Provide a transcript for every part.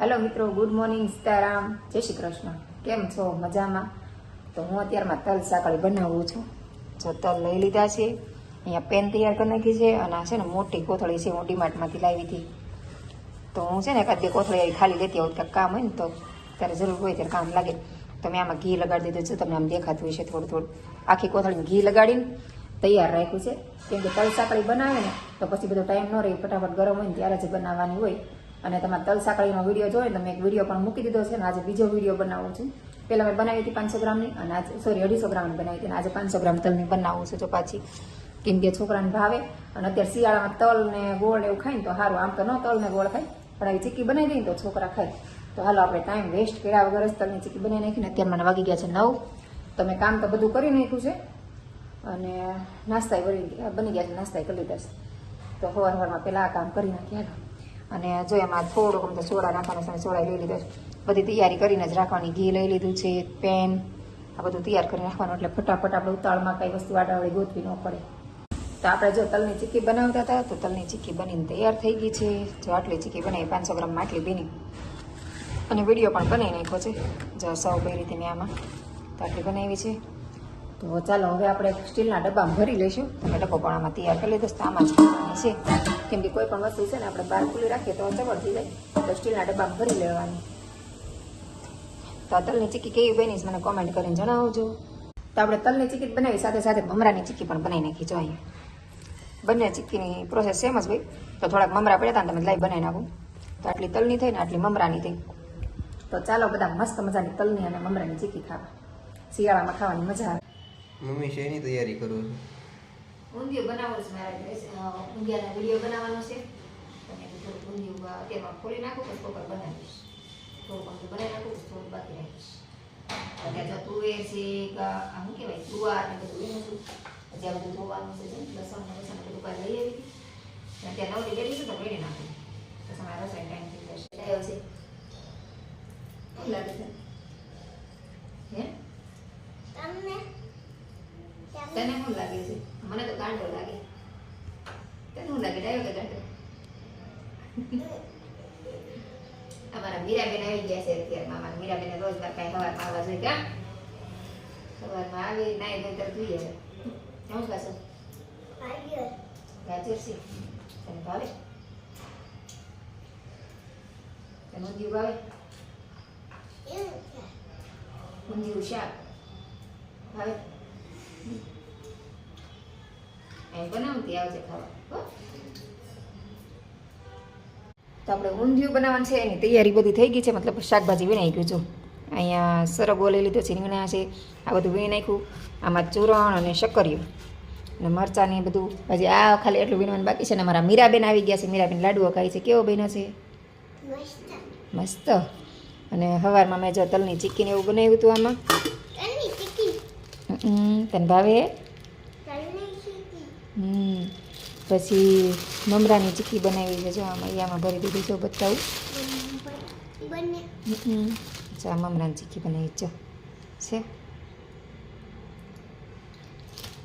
Hello મિત્રો. Good morning Sitaram જય શ્રી કૃષ્ણ. કેમ છો? મજામાં? તો હું અત્યારમાં તલ સાકળી બનાવું છું. જો તલ લઈ લીધા છે. અહીંયા પેન તૈયાર કરી નાખી છે અને આ છે ને મોટી કોથળી છે. હું ડીમાર્ટમાંથી લાવી હતી. તો હું છે ને એકાદ બે કોથળી આવી ખાલી લેતી આવું. કંઈક કામ હોય ને તો ત્યારે જરૂર હોય ત્યારે કામ લાગે. તો મેં આમાં ઘી લગાડી દીધું છે. તમને આમ દેખાતું હશે થોડું થોડું. આખી કોથળીને ઘી લગાડીને તૈયાર રાખ્યું છે. કેમ કે તલ સાકળી બનાવે ને તો પછી બધો ટાઈમ ન રહે. ફટાફટ ગરમ હોય ને ત્યારે જ બનાવવાની હોય. અને તમારે તલ સાકળીનો વીડિયો જોયો તમે એક વીડિયો પણ મૂકી દીધો છે અને આજે બીજો વીડિયો બનાવું છું. પહેલાં મેં બનાવી હતી પાંચસો ગ્રામની અને આજે સોરી અઢીસો ગ્રામની બનાવી હતી અને આજે પાંચસો ગ્રામ તલની બનાવું છું. જો પાછી, કેમ કે છોકરાને ભાવે અને અત્યારે શિયાળામાં તલ ને ગોળ એવું ખાય ને તો સારું, આમ તો ન તલ ને ગોળ ખાય, પણ આવી ચીક્કી બનાવી દઈએ તો છોકરા ખાય. તો હાલો આપણે ટાઈમ વેસ્ટ કર્યા વગર જ તલની ચીક્કી બનાવી નાખીને અત્યારે મને વાગી ગયા છે નવ. તો મેં કામ તો બધું કરી નાખ્યું છે અને નાસ્તા બની ગયા છે નાસ્તા કરી લીધા છે. તો સવાર હવારમાં પહેલાં આ કામ કરી નાખ્યા અને જો એમાં થોડોક તો સોડા નાખવાનો છે સોડા લઈ લીધો બધી તૈયારી કરીને જ રાખવાની. ઘી લઈ લીધું છે, પેન, આ બધું તૈયાર કરી નાખવાનું. એટલે ફટાફટ આપણે ઉતાળમાં કઈ વસ્તુ આડાવડી ગોતવી ન પડે. તો આપણે જો તલની ચીક્કી બનાવતા હતા, તો તલની ચીક્કી બનીને તૈયાર થઈ ગઈ છે. જો આટલી ચીક્કી બનાવી, પાંચસો ગ્રામમાં આટલી બની. અને વીડિયો પણ બનાવી નાખ્યો છે. જો સૌ કઈ રીતે મેં આમાં. તો આટલી બનાવી છે. તો ચાલો હવે આપણે સ્ટીલના ડબ્બામાં ભરી લઈશું. તમે ડબ્બો પણ આમાં તૈયાર કરી લીધો આમાં છે. કેમ કે કોઈ પણ વસ્તુ છે ને આપણે બહાર ખુલ્લી રાખીએ તો ચવડ થઈ જાય. તો સ્ટીલના ડબ્બામાં ભરી લેવાની. તો આ તલની ચીકી કેવી બની મને કોમેન્ટ કરીને જણાવજો. તો આપણે તલની ચીકી બનાવી, સાથે સાથે મમરાની ચીકી પણ બનાવી નાખી. જો અહીંયા. બંને ચીક્કીની પ્રોસેસ સેમ જ હોય. તો થોડાક મમરા પડ્યા હતા તમે લાઈ બનાવી નાખું. તો આટલી તલની થઈ ને આટલી મમરાની થઈ. તો ચાલો બધા મસ્ત મજાની તલની અને મમરાની ચીકી ખાવા. શિયાળામાં ખાવાની મજા આવે. મમ્મી શેની તૈયારી કરું છું? ઊંધિયું બનાવવું છે મારે ઊંધિયાના વીડિયો બનાવવાનો છે. અને થોડુંક ઊંધિયું તેમાં ખોલી નાખું પછી કોકર બનાવીશ થોડુંક ઊંધિયું બનાવી નાખું પછી થોડુંક બાકી રાખીશ અત્યારે જો તુવેર છે કે શું કહેવાય તુવાર ને બધું એનું શું પછી આ બધું ધોવાનું છે લસણ ને લસણ બધું પાસે લઈ આવી અત્યારે ત્યાં નવરી લેવી છે તો વેડી નાખું. પછી મારા રસોઈ ટાઈમ થઈ જશે. લાગે છે હે તને શું લાગે છે મને તો ગાંડો લાગે તને શું લાગે ડાયો કે ગાંડો અમારા મીરાબેન આવી ગયા છે અત્યારે મામા મીરાબેન રોજ કાંઈ સવારમાં આવવા જોઈએ કા સવારમાં આવી નાઈ નહીં તરત જોઈએ છે શું ખાશો ગાજર છે તને ભાવે? તને ઊંધિયું ભાવે? ઊંધિયું શાક. ભાવે? અહીં બનાવતી આવજે ખાવા તો આપણે ઊંધિયું બનાવવાનું છે, એની તૈયારી બધી થઈ ગઈ છે, મતલબ શાકભાજી વીણાઈ ગયું છું. અહીંયા સરગવો લઈ લીધો છે રીંગણા છે આ બધું વીણી નાખ્યું આમાં ચૂરણ અને શક્કરિયું અને મરચાં ને એ બધું. હજી આ ખાલી એટલું વીણવાનું બાકી છે ને મારા મીરાબેન આવી ગયા છે મીરાબેન લાડુઓ ખાય છે. કેવો બહેનો છે? મસ્ત. અને સવારમાં મેં જો તલની ચીક્કીને એવું બનાવ્યું હતું આમાં. તને ભાવે? હમ પછી મમરાની ચીક્કી બનાવી છે. જો આમાં અહીંયામાં ભરી દીધી જો બતાવું. જો મમરાની બનાવી જો છે?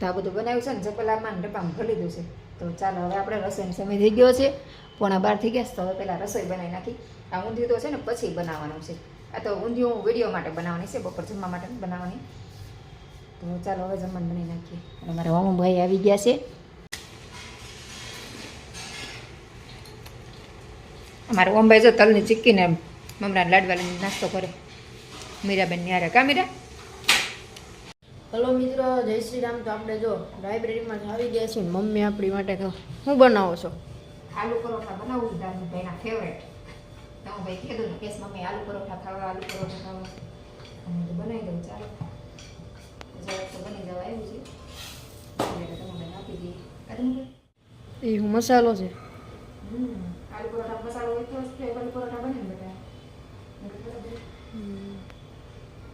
તો આ બધું બનાવ્યું છે ને ચપલામાં ડબ્બામાં ભરી લીધું છે. તો ચાલો, હવે આપણે રસોઈનો સમય થઈ ગયો છે. પોણા બાર થઈ ગયા છે, તો હવે પહેલાં રસોઈ બનાવી નાખી. આ ઊંધિયું તો છે ને પછી બનાવવાનું છે. આ તો ઊંધિયું હું વીડિયો માટે બનાવવાની છે, બપોર જમવા માટે બનાવવાની. તો ચાલો, હવે જમવાનું બનાવી નાખીએ. અને મારા વામુભાઈ આવી ગયા છે. અમારા ઓમભાઈ જો તલની ચીક્કીને મમરા લાડવા લઈને નાસ્તો કરે. મીરાબેન ન્યારે કા મીરા? હલો મિત્રો જય શ્રી રામ. તો આપણે જો લાઇબ્રેરીમાં આવી ગયા છીએ ને મમ્મી આપણી માટે તો શું બનાવો છો? આલુ પરોઠા બનાવું દાદુ ભાઈના ફેવરેટ તો ભાઈ કીધું ને કેસ મમ્મી આલુ પરોઠા ખાવા આલુ પરોઠા ખાવા. તો બનાવી દઉં ચાલો. જરાક તો બની જવા આવ્યું છે. એટલે તમે આપી દઈએ. એ હું મસાલો છે. હમ આલુ પરોઠા મસાલો હોય તો આલુ પરોઠા બને બધા.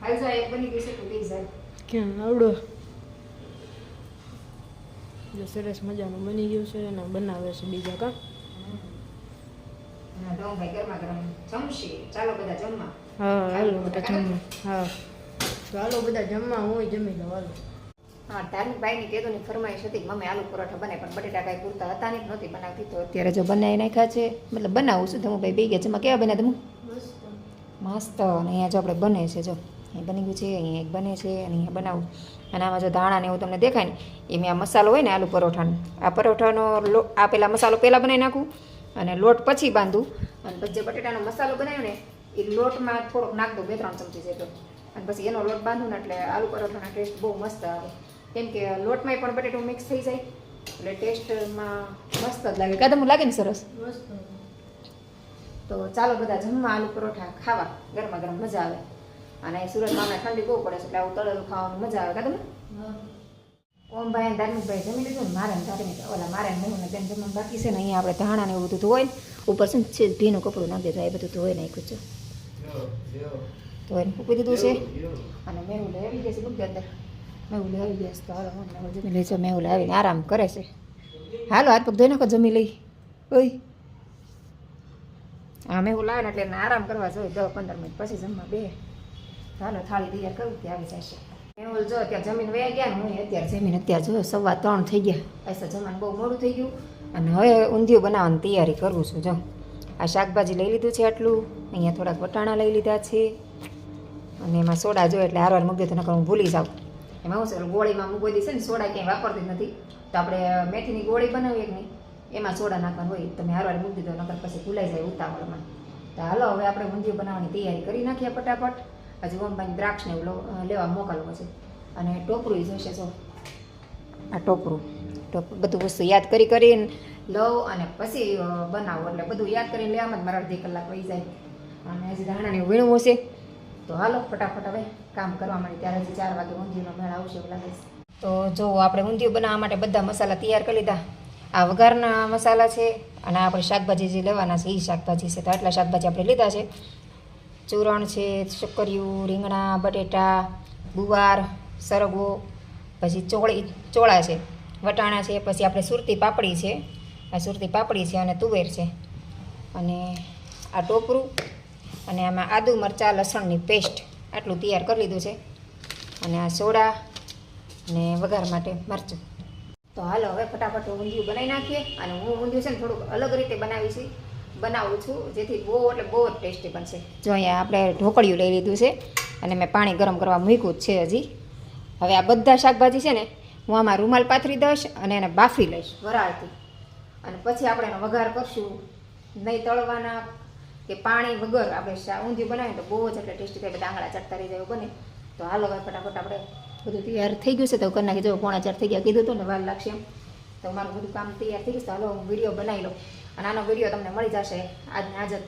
હાલ જો એક બની ગઈ છે તો બે જાય. ક્યાં? આવડો. જો સરસ મજાનું બની ગયું છે અને બનાવે છે બીજા કા? અને તો ભાઈ ગરમા ગરમ જમશે. ચાલો બધા જમવા. હા હાલો બધા જમવા. હા. ચાલો બધા જમવા હું જમી લઉં હાલો. હા ધાર્મિક ભાઈની કેદુની ફરમાઈશ હતી કે મમ્મી આલુ પરોઠા બને પણ બટેટા કાંઈ પૂરતા હતા નહીં નહોતી બનાવતી. તો અત્યારે જો બનાવી નાખ્યા છે. મતલબ બનાવું છું ધમુભાઈ બે ગયા જમા કેવા બન્યા તમે મસ્ત. મસ્ત અને અહીંયા જો આપણે બને છે જો. બની ગયું છે અહીંયા એક બને છે અને અહીંયા બનાવું. અને આમાં જો ધાણા ને એવું તમને દેખાય ને એ મેં આ મસાલો હોય ને આલુ પરોઠાનો. આ પરોઠાનો લો આ પહેલાં મસાલો પહેલાં બનાવી નાખું અને લોટ પછી બાંધું. અને પછી જે બટેટાનો મસાલો બનાવ્યો ને એ લોટમાં થોડોક નાખ દઉં બે ત્રણ ચમચી જેટલો. અને પછી એનો લોટ બાંધું ને એટલે આલુ પરોઠાનો ટેસ્ટ બહુ મસ્ત આવે. કેમ કે લોટમાંય પણ બટેટું મિક્સ થઈ જાય એટલે ટેસ્ટમાં મસ્ત જ લાગે. કાદમ લાગે ને સરસ? તો ચાલો બધા જમવા આલુ પરોઠા ખાવા. ગરમા ગરમ મજા આવે. અને સુરતમાં ઠંડી બહુ પડે છે એટલે આવું તળેલું ખાવાનું મજા આવે કાદમ ઓમભાઈ અને ધાર્મિકભાઈ જમી લીધું ને મારે ધાર્મિક ઓલા મારે ને મેહુને બેન જમવાનું બાકી છે ને અહીંયા આપણે ધાણા ને એવું બધું ધોઈ ને ઉપર છે ને છે ભીનું કપડું નાખી દેતું એ બધું ધોઈ નાખ્યું છે. ધોઈને ફૂકી દીધું છે. અને મેહુલ આવી ગયા છે મૂકી અંદર મેહુલ આવી ગયા છે તો હાલો હું જમી લઈ મેહુલ આવીને આરામ કરે છે. હાલો હાથ પગ ધોઈ નાખો જમી લઈ. ઓય. હા મેહુલ આવે ને એટલે આરામ કરવા જોઈએ. દસ પંદર મિનિટ પછી જમવા બે. હાલો થાળી તૈયાર કરું ત્યાં આવી જશે. મેહુલ જો અત્યારે જમીન વયા ગયા હું અત્યારે જમીન અત્યારે જો સવા ત્રણ થઈ ગયા. પૈસા જમવાનું બહુ મોડું થઈ ગયું. અને હવે ઊંધિયું બનાવવાની તૈયારી કરું છું, જો. આ શાકભાજી લઈ લીધું છે આટલું. અહીંયા થોડાક વટાણા લઈ લીધા છે. અને એમાં સોડા જોઈએ એટલે હારવાર મૂકી દે તો નકર હું ભૂલી જાઉં. એમાં હું છે ગોળીમાં મૂકી દઈશ ને, સોડા ક્યાંય વાપરતી નથી. તો આપણે મેથીની ગોળી બનાવીએ કે નહીં? એમાં સોડા નાખવાનું હોય, તમે હારવાર મૂકી દીધો નકર પછી ભૂલાઈ જાય ઉતાવળમાં. તો હાલો, હવે આપણે ઊંધિયું બનાવવાની તૈયારી કરી નાખીએ ફટાફટ. હજી અંબાની દ્રાક્ષને લેવા મોકલવો છે. અને ટોપરું જોઈશે જો. આ ટોપરું. ટોપરું. બધું વસ્તુ યાદ કરી કરીને લઉં અને પછી બનાવો. એટલે બધું યાદ કરીને લેવામાં જ મારા અડધી કલાક વહી જાય. અને હજી ધાણાની વીણવું છે તો હાલો, ફટાફટ હવે કામ કરવા માટે ત્યારે હજી ચાર વાગે ઊંધિયુંનો મેળ આવશે એવું લાગે તો જો, આપણે ઊંધિયું બનાવવા માટે બધા મસાલા તૈયાર કરી લીધા. આ વઘારના મસાલા છે અને આપણે શાકભાજી જે લેવાના છે એ શાકભાજી છે. તો આટલા શાકભાજી આપણે લીધા છે. ચૂરણ છે શક્કરિયું રીંગણા, બટેટા, ગુવાર સરગવો પછી ચોળી, ચોળા છે, વટાણા છે, પછી આપણે સુરતી પાપડી છે, આ સુરતી પાપડી છે અને તુવેર છે. અને આ ટોપરું અને આમાં આદુ, મરચાં, લસણની પેસ્ટ આટલું તૈયાર કરી લીધું છે. અને આ સોડા અને વઘાર માટે મરચું. તો હાલો હવે ફટાફટ ઊંધિયું બનાવી નાખીએ અને હું ઊંધિયું છે ને થોડુંક અલગ રીતે બનાવી છે બનાવું છું, જેથી બહુ, એટલે બહુ જ ટેસ્ટી બનશે. જો અહીંયા આપણે ઢોકળિયું લઈ લીધું છે, અને મેં પાણી ગરમ કરવા મૂક્યું જ છે હજી. હવે આ બધા શાકભાજી છે ને, હું આમાં રૂમાલ પાથરી દઈશ અને એને બાફી લઈશ વરાળથી. અને પછી આપણે એનો વઘાર કરશું. નહીં તળવાના કે પાણી વગર આપણે ઊંધિયું બનાવીએ તો બહુ જ એટલે ટેસ્ટી થાય, બધા આંગળા ચડતા રહી જાય બને. તો હાલો હવે ફટાફટ આપણે બધું તૈયાર થઈ ગયું છે, તો કરી નાખી જો પોણા ચાર થઈ ગયા, કીધું હતું ને, વાર લાગશે એમ. તો મારું બધું કામ તૈયાર થઈ ગયું તો હાલો હું વીડિયો બનાવી લઉં. અને આનો વીડિયો તમને મળી જશે આજને આજ જ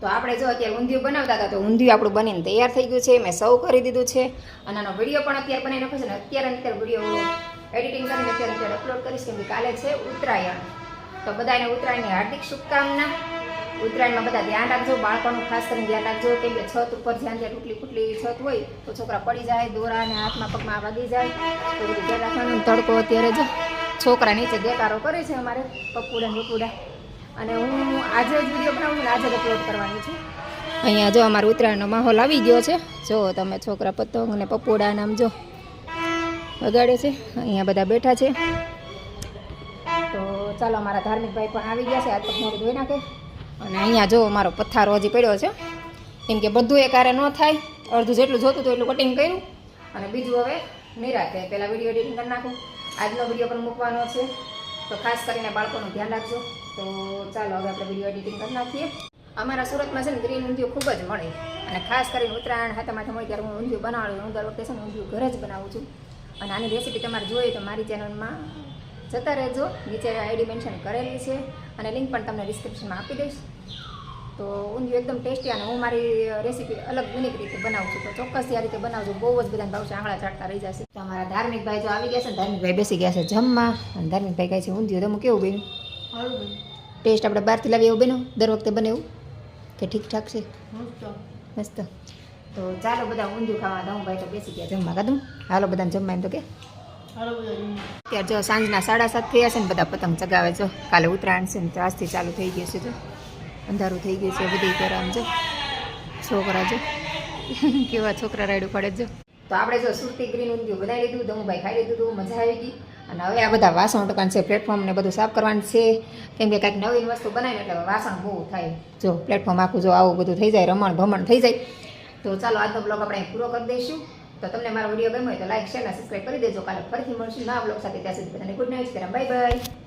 તો. આપણે જો અત્યારે ઊંધિયું બનાવતા હતા, તો ઊંધિયું આપણું બનીને તૈયાર થઈ ગયું છે, મેં સૌ કરી દીધું છે. અને આનો વીડિયો પણ અત્યારે બનાવી નાખ્યો છે ને અત્યારે અત્યારે વીડિયો એડિટિંગ કરીને અત્યારે અત્યારે અપલોડ કરીશ, કેમ કે કાલે છે ઉત્તરાયણ. તો બધાને ઉત્તરાયણની હાર્દિક શુભકામના. ઉત્તરાયણમાં બધા ધ્યાન રાખજો, બાળકોનું ખાસ કરીને ધ્યાન રાખજો, કેમ કે છત ઉપર જ્યાં ત્યાં ટૂટલી ફૂટલી છત હોય, તો છોકરા પડી જાય, દોરા અને હાથમાં પગમાં વાગી જાય. તો બધું ધ્યાન રાખવાનું તડકો અત્યારે જ. છોકરા નીચે દેકારો કરે છે અમારે પપુડા ને બપુડા અને હું આજે જ વીડિયો બનાવું આજે જ અપલોડ કરવાની છું. અહીંયા જો અમારો ઉત્તરાયણનો માહોલ આવી ગયો છે. જો તમે છોકરા પતંગ અને પપોડા નામ જો વગાડે છે. અહીંયા બધા બેઠા છે. તો ચાલો અમારા ધાર્મિક ભાઈ પણ આવી ગયા છે. આ પગ ધોઈ નાખે. અને અહીંયા જો અમારો પથ્થારો હજી પડ્યો છે. કેમ કે બધું એકારે ન થાય. અડધું જેટલું જોતું હતું એટલું કટિંગ કર્યું. અને બીજું હવે નિરાતે પહેલાં વીડિયો એડિટિંગ કરી નાખું. આજનો વીડિયો પણ મૂકવાનો છે. તો ખાસ કરીને બાળકોનું ધ્યાન રાખજો. તો ચાલો હવે આપણે વીડિયો એડિટિંગ કરી નાખીએ. અમારા સુરતમાં છે ને ગ્રીન ઊંધિયું ખૂબ જ મળે. અને ખાસ કરીને ઉત્તરાયણ હાથમાંથી મળે ત્યારે હું ઊંધિયું બનાવું હું દર વખતે છે ને ઊંધિયું ઘરે જ બનાવું છું. અને આની રેસીપી તમારે જોઈએ તો મારી ચેનલમાં જતા રહેજો. નીચે આઈડી મેન્શન કરેલી છે. અને લિંક પણ તમને ડિસ્ક્રિપ્શનમાં આપી દઈશ. તો ઊંધિયું એકદમ ટેસ્ટી અને હું મારી રેસીપી અલગ યુનિક રીતે બનાવું છું. તો ચોક્કસથી આ રીતે બનાવજો. બહુ જ બધાને ભાવશે આંગળા ચાટતા રહી જશે. તો અમારા ધાર્મિક ભાઈ જો આવી ગયા છે ધાર્મિક ભાઈ બેસી ગયા છે જમવા. અને ધાર્મિક ભાઈ કહે છે, ઊંધિયું તમે કેવું બેન સારું ટેસ્ટ આપણે બહારથી લાવીએ એવું બન્યું દર વખતે બને એવું? કે ઠીકઠાક છે? મસ્ત. તો ચાલો બધા ઊંધું ખાવા દઉં ભાઈ તો બેસી ગયા જમવા. કાદું હાલો બધાને જમવા એમ તો કે. અત્યારે જો સાંજના સાડા સાત થયા છે ને બધા પતંગ ચગાવે છો. કાલે ઉત્તરાયણ છે ને તો આજથી ચાલુ થઈ ગયું છે જો. અંધારું થઈ ગયું છે બધી પહેરામ જો છોકરા જો. કેવા છોકરા રાયડું પડે જો. તો આપણે જો સુરતી ગ્રીન ઊંધિયું બનાવી લીધું દમુભાઈ ખાઈ લીધું હતું, મજા આવી ગઈ. અને હવે આ બધા વાસણ ટકાન છે પ્લેટફોર્મને બધું સાફ કરવાનું છે. કેમ કે કાંઈક નવીન વસ્તુ બનાવીને એટલે વાસણ બહુ થાય. જો પ્લેટફોર્મ આખું જો આવું બધું થઈ જાય, રમણ ભમણ થઈ જાય. તો ચાલો આજનો બ્લોગ આપણે પૂરો કરી દઈશું. તો તમને મારો વીડિયો ગમ્યો હોય તો લાઈક શેર અને સબસ્ક્રાઈબ કરી દેજો. કાલે ફરીથી મળશું ના બ્લોગ સાથે. ત્યાં સુધી બધાને ગુડ નાઇટ બાય બાય